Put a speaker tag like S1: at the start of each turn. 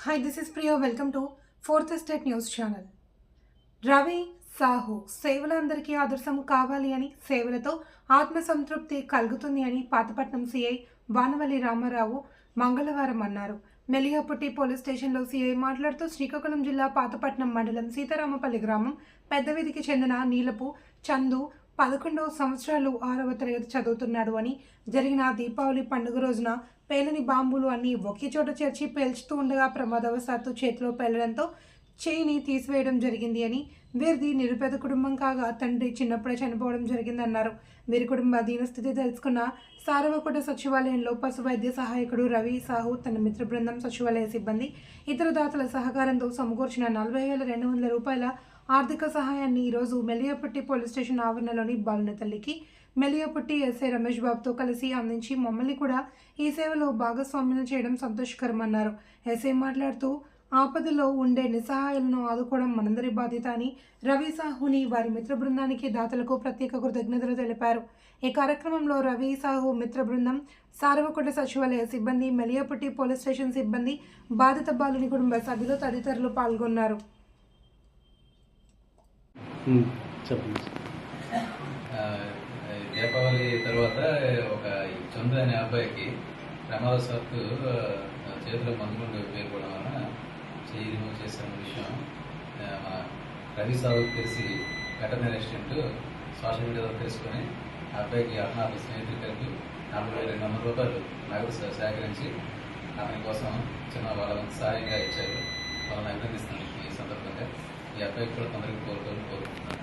S1: Hi this is Priyo welcome to fourth state news channel Ravi Sahu సేవలందరికీ ఆదర్శం కావాలి అని సేవలతో ఆత్మసంతృప్తి కలుగుతుంది అని పాతపట్నం సిఐ వానవల్లి రామారావు మంగళవారం అన్నారు. మెలియాపుట్టి పోలీస్ స్టేషన్లో సిఐ మాట్లాడుతూ శ్రీకాకుళం జిల్లా పాతపట్నం మండలం సీతారామపల్లి గ్రామం పెద్దవీధికి చెందిన నీలపు చందు పదకొండవ సంవత్సరాలు ఆరవ తరగతి చదువుతున్నాడు అని జరిగిన దీపావళి పండుగ రోజున పేలని బాంబులు అన్నీ ఒకే చోట చేర్చి పేల్చుతూ ఉండగా ప్రమాదవశాత్తు చేతిలో పేలడంతో చేయిని తీసివేయడం జరిగింది అని వీరిది నిరుపేద కుటుంబం కాగా తండ్రి చిన్నప్పుడే చనిపోవడం జరిగిందన్నారు. వీరి కుటుంబ దీనస్థితి తెలుసుకున్న సారవకోట సచివాలయంలో పశు వైద్య సహాయకుడు రవి సాహు తన మిత్ర బృందం సచివాలయ సిబ్బంది ఇతర దాతల సహకారంతో సమకూర్చిన నలభై వేల రెండు వందల రూపాయల ఆర్థిక సహాయాన్ని ఈరోజు మెలియాపట్టి పోలీస్ స్టేషన్ ఆవరణలోని బాలున తల్లికి మెలియాపట్టి ఎస్ఐ రమేష్ బాబుతో కలిసి అందించి మమ్మల్ని కూడా ఈ సేవలో భాగస్వామ్యం చేయడం సంతోషకరమన్నారు. ఎస్ఐ మాట్లాడుతూ ఆపదలో ఉండే నిస్సహాయాలను ఆదుకోవడం మనందరి బాధ్యత అని రవి సాహుని వారి మిత్ర బృందానికి దాతలకు ప్రత్యేక కృతజ్ఞతలు తెలిపారు. ఈ కార్యక్రమంలో రవి సాహు మిత్ర బృందం సారవకొండ సచివాలయ సిబ్బంది మెలియాపట్టి పోలీస్ స్టేషన్ సిబ్బంది బాధిత బాలుని కుటుంబ సభ్యులు తదితరులు పాల్గొన్నారు.
S2: చెప్పండి.
S3: ఆ, దీపావళి తర్వాత ఒక ఈ చందు అనే అబ్బాయికి ప్రమాదవశాత్తు ఆ, చేతిలో మందుగుండు పేరుకోవడం వలన చేయి రిమూవ్ చేసిన విషయం. ఆ, మన రవి సాగుకు తెలిసి వెటర్నరీ అసిస్టెంట్ సోషల్ మీడియాలో తెలుసుకొని ఆ అబ్బాయికి అన్నాడు స్నేహితులు కలిపి నలభై రెండు వందల రూపాయలు నగదు సేకరించి అతని కోసం చిన్న వాళ్ళ సహాయంగా ఇచ్చారు. వాళ్ళని అభినందిస్తున్నాను ఈ సందర్భంగా. ఈ అబ్బాయికి కూడా తొందరగా కోరుకొని కోరుకుంటున్నాను